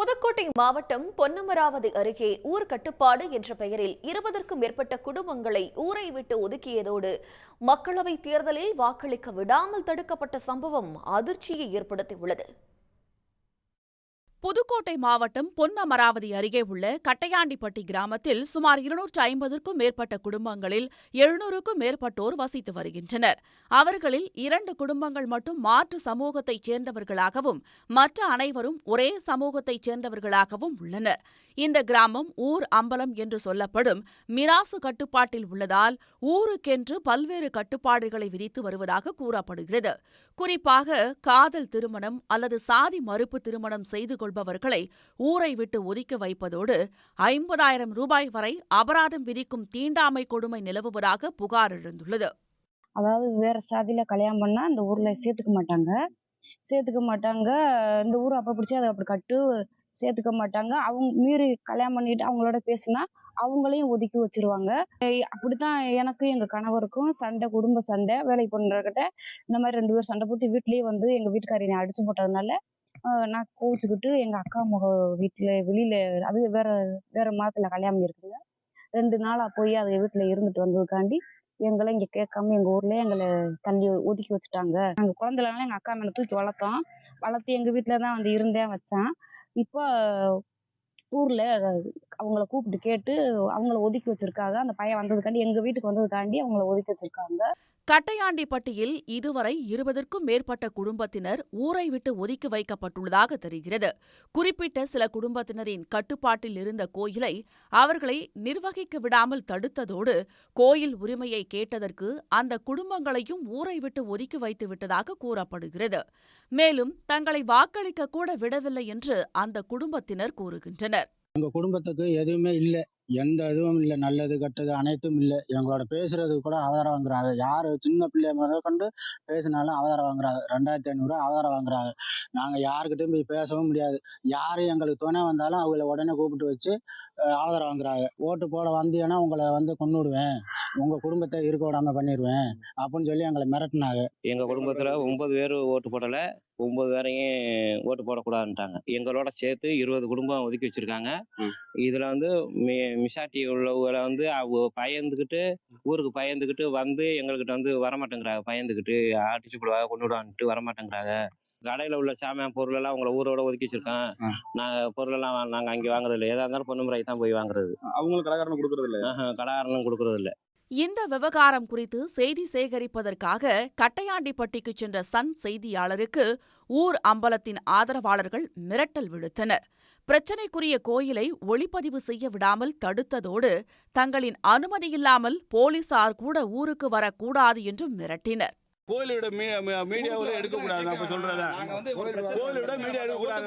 புதுக்கோட்டை மாவட்டம் பொன்னமராவதி அருகே ஊர் கட்டுப்பாடு என்ற பெயரில் இருபதற்கும் மேற்பட்ட குடும்பங்களை ஊரை விட்டு ஒதுக்கியதோடு மக்களவைத் தேர்தலில் வாக்களிக்க விடாமல் தடுக்கப்பட்ட சம்பவம் அதிர்ச்சியை ஏற்படுத்தியுள்ளது. புதுக்கோட்டை மாவட்டம் பொன்னமராவதி அருகே உள்ள கட்டையாண்டிப்பட்டி கிராமத்தில் சுமார் இருநூற்று ஐம்பதுக்கும் மேற்பட்ட குடும்பங்களில் எழுநூறுக்கும் மேற்பட்டோர் வசித்து வருகின்றனர். அவர்களில் இரண்டு குடும்பங்கள் மட்டும் மாற்று சமூகத்தைச் சேர்ந்தவர்களாகவும் மற்ற அனைவரும் ஒரே சமூகத்தைச் சேர்ந்தவர்களாகவும் உள்ளனர். இந்த கிராமம் ஊர் அம்பலம் என்று சொல்லப்படும் மிராசு கட்டுப்பாட்டில் உள்ளதால் ஊருக்கென்று பல்வேறு கட்டுப்பாடுகளை விதித்து வருவதாக கூறப்படுகிறது. குறிப்பாக காதல் திருமணம் அல்லது சாதி மறுப்பு திருமணம் செய்து கொள்பவர்களை ஊரை விட்டு ஒதுக்கி வைப்பதோடு ஐம்பதாயிரம் ரூபாய் வரை அபராதம் விதிக்கும் தீண்டாமை கொடுமை நிலவுவதாக புகார் எழுந்துள்ளது. அதாவது வேற சாதியில கல்யாணம் பண்ணா இந்த ஊர்ல சேர்த்துக்க மாட்டாங்க. சேர்த்துக்க மாட்டாங்க. இந்த ஊர் அப்ப பிடிச்சி அதை அப்படி கட்டு சேர்த்துக்க மாட்டாங்க. அவங்க மீறி கல்யாணம் பண்ணிட்டு அவங்களோட பேசினா அவங்களையும் ஒதுக்கி வச்சிருவாங்க. அப்படித்தான் எனக்கும் எங்க கணவருக்கும் சண்டை குடும்ப சண்டை வேலைக்கு போனவர்கிட்ட இந்த மாதிரி ரெண்டு பேரும் சண்டை போட்டு வீட்லயே வந்து எங்க வீட்டுக்காரி என்னை அடிச்சு போட்டதுனால நான் கோவிச்சுக்கிட்டு எங்கள் அக்கா முக வீட்டில் வெளியில் அது வேறு வேறு மாதத்தில் கல்யாணம் இருக்குதுங்க ரெண்டு நாளாக போய் அது வீட்டில் இருந்துட்டு வந்ததுக்காண்டி எங்களை இங்கே கேட்காம எங்கள் ஊரில் எங்களை தள்ளி ஒதுக்கி வச்சுட்டாங்க. நாங்கள் குழந்தைலனால எங்கள் அக்கா மேலே தூக்கி வளர்த்தோம். வளர்த்து எங்கள் வீட்டில் தான் வந்து இருந்தேன் வச்சேன். இப்போ ஊரில் அவங்கள கூப்பிட்டு கேட்டு அவங்கள ஒதுக்கி வச்சிருக்காங்க. அந்த பையன் வந்ததுக்காண்டி எங்க வீட்டுக்கு வந்ததுக்காண்டி அவங்கள ஒதுக்கி வச்சிருக்காங்க. கட்டையாண்டிப்பட்டியில் இதுவரை இருபதற்கும் மேற்பட்ட குடும்பத்தினர் ஊரை விட்டு ஒதுக்கி வைக்கப்பட்டுள்ளதாக தெரிகிறது. குறிப்பிட்ட சில குடும்பத்தினரின் கட்டுப்பாட்டில் இருந்த கோயிலை அவர்களை நிர்வகிக்க விடாமல் தடுத்ததோடு கோயில் உரிமையை கேட்டதற்கு அந்த குடும்பங்களையும் ஊரை விட்டு ஒதுக்கி வைத்து விட்டதாக கூறப்படுகிறது. மேலும் தங்களை வாக்களிக்க கூட விடவில்லை என்று அந்த குடும்பத்தினர் கூறுகின்றனர். எங்கள் குடும்பத்துக்கு எதுவுமே இல்லை. எந்த இதுவும் இல்லை நல்லது கெட்டது அனைத்தும் இல்லை. எங்களோட பேசுறது கூட ஆதாரம் வாங்குறாங்க. யார் சின்ன பிள்ளைய முதல் கொண்டு பேசினாலும் ஆதாரம் வாங்குறாங்க. ரெண்டாயிரத்தி ஐநூறுரூவா ஆதாரம் வாங்குறாங்க. நாங்கள் யாருக்கிட்டையும் போய் பேசவும் முடியாது. யார் எங்களுக்கு துணை வந்தாலும் அவங்கள உடனே கூப்பிட்டு வச்சு ஆதாரம் வாங்குறாங்க. ஓட்டு போட வந்தீங்கன்னா உங்களை வந்து கொண்டு விடுவேன் உங்கள் குடும்பத்தை இருக்க விடாம பண்ணிடுவேன் அப்படின்னு சொல்லி எங்களை மிரட்டினாங்க. எங்க குடும்பத்துல ஒன்பது பேர் ஓட்டு போடல. ஒன்பது பேரையும் ஓட்டு போடக்கூடாதுன்ட்டாங்க. எங்களோட சேர்த்து இருபது குடும்பம் ஒதுக்கி வச்சிருக்காங்க. இதுல வந்து மி- மிசாட்டி உள்ளவங்களை வந்து அவங்க பயந்துக்கிட்டு ஊருக்கு பயந்துக்கிட்டு வந்து எங்ககிட்ட வந்து வரமாட்டேங்கிறாங்க. பயந்துக்கிட்டு அடிச்சு போடுவாங்க கொண்டு விடுவான்ட்டு வரமாட்டேங்கிறாங்க. கடையில உள்ள சாமான் பொருள் எல்லாம் உங்களை ஊரோட ஒதுக்கி வச்சிருக்கோம். நாங்க பொருள் எல்லாம் நாங்க அங்க வாங்குறது இல்லை எதா இருந்தாலும் பொண்ணுமுறை தான் போய் வாங்குறது. அவங்களுக்கு கடைக்காரன் கொடுக்கறது இல்ல கடைக்காரனும் கொடுக்கறது இல்ல இந்த விவகாரம் குறித்து செய்தி சேகரிப்பதற்காக கட்டையாண்டிப்பட்டிக்கு சென்ற சன் செய்தியாளருக்கு ஊர் அம்பலத்தின் ஆதரவாளர்கள் மிரட்டல் விடுத்தனர். பிரச்சினைக்குரிய கோயிலை ஒளிப்பதிவு செய்ய விடாமல் தடுத்ததோடு தங்களின் அனுமதியில்லாமல் போலீசார் கூட ஊருக்கு வரக்கூடாது என்றும் மிரட்டினர். கோயிலோட மீடியாவில் எடுக்க கூடாது நான் சொல்றேன். கோயிலோட மீடியா எடுக்க கூடாது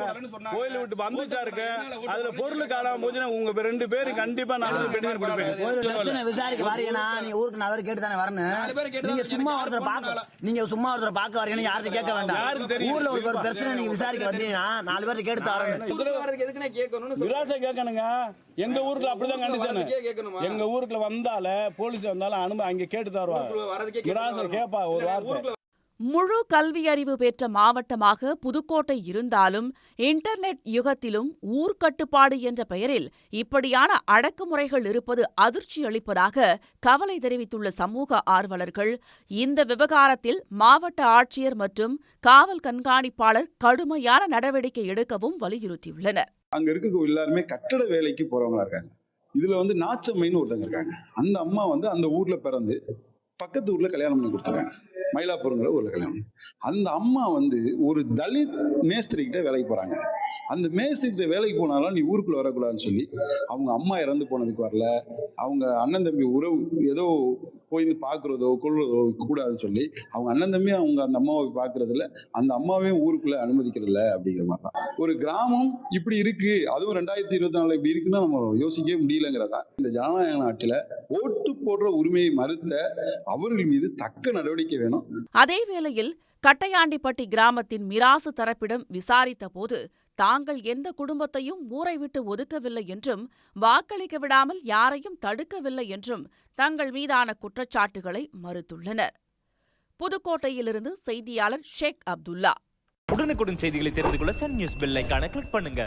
கோயில விட்டு வந்துச்சா இருக்கு? அதுல பொருள் காணாம போச்சுன்னா உங்க ரெண்டு பேரும் கண்டிப்பா நான் பெட்டிஷன் கொடுப்பேன் விசாரிக்க வரீங்கன்னா நீங்க ஊருக்கு பேர் கேட்டு தானே வரணும் நீங்க சும்மா ஒருத்தர் பார்க்க நீங்க சும்மா ஒருத்தர் பார்க்க வரீங்கன்னு யார்கிட்ட கேட்க யாருக்கு வேண்டாம்? தெரியும்? ஊர்ல ஒரு பிரச்சனை நீங்க விசாரிக்க வந்தீங்கன்னா நாலு பேர் கேட்டு வரணும் விராசை கேட்கணுங்க. எங்க ஊருக்குள்ள அப்படிதான் கண்டிஷன் எங்க ஊருக்குள்ள வந்தால போலீஸ் வந்தாலும் அனுமதி அங்க கேட்டு தருவாங்க. விராசை கேப்பா ஒரு வார்த்தை. முழு கல்வியறிவு பெற்ற மாவட்டமாக புதுக்கோட்டை இருந்தாலும் இன்டர்நெட் யுகத்திலும் ஊர்க்கட்டுப்பாடு என்ற பெயரில் இப்படியான அடக்குமுறைகள் இருப்பது அதிர்ச்சி அளிப்பதாக கவலை தெரிவித்துள்ள சமூக ஆர்வலர்கள் இந்த விவகாரத்தில் மாவட்ட ஆட்சியர் மற்றும் காவல் கண்காணிப்பாளர் கடுமையான நடவடிக்கை எடுக்கவும் வலியுறுத்தியுள்ளனர். அங்க இருக்க எல்லாருமே கட்டட வேலைக்கு போறவங்களா இருக்காங்க. இதுல வந்து நாச்சம்மைன்னு ஒருத்தங்க இருக்காங்க. அந்த அம்மா வந்து அந்த ஊர்ல பிறந்து பக்கத்து ஊர்ல கல்யாணம் பண்ணி கொடுத்துருக்காங்க. மயிலாப்பூருங்கிற ஊர்ல கல்யாணம் அந்த அம்மா வந்து ஒரு தலித் மேஸ்திரி கிட்ட வேலைக்கு போறாங்க. அந்த மேஸ்திரிக்கிட்ட வேலைக்கு போனாலும் நீ ஊருக்குள்ள வரக்கூடாதுன்னு சொல்லி அவங்க அம்மா இறந்து போனதுக்கு வரல. அவங்க அண்ணன் தம்பி உறவு ஏதோ போய் பார்க்குறதோ கொள்வதோ கூடாதுன்னு சொல்லி அவங்க அண்ணன் தம்பி அவங்க அந்த அம்மாவை பார்க்கறதில்ல அந்த அம்மாவையும் ஊருக்குள்ளே அனுமதிக்கிறதில்ல அப்படிங்கிற மாதிரி தான் ஒரு கிராமம் இப்படி இருக்கு. அதுவும் ரெண்டாயிரத்தி இருபத்தி நாலு இப்படி இருக்குன்னா நம்ம யோசிக்கவே முடியலங்கிறதா? இந்த ஜனநாயக நாட்டில் ஓட்டு போடுற உரிமையை மறுத்த அவர்கள் மீது தக்க நடவடிக்கை வேணும். அதே வேளையில் கட்டையாண்டிப்பட்டி கிராமத்தின் மிராசு தரப்பிடம் விசாரித்த போது தாங்கள் எந்த குடும்பத்தையும் ஊரை விட்டு ஒதுக்கவில்லை என்றும் வாக்களிக்க விடாமல் யாரையும் தடுக்கவில்லை என்றும் தங்கள் மீதான குற்றச்சாட்டுகளை மறுத்துள்ளனர். புதுக்கோட்டையிலிருந்து செய்தியாளர் ஷேக் அப்துல்லா. உடனுக்குடன் செய்திகளை தெரிந்து கொள்ள சன் நியூஸ் பெல்லைக்கான கிளிக் பண்ணுங்க.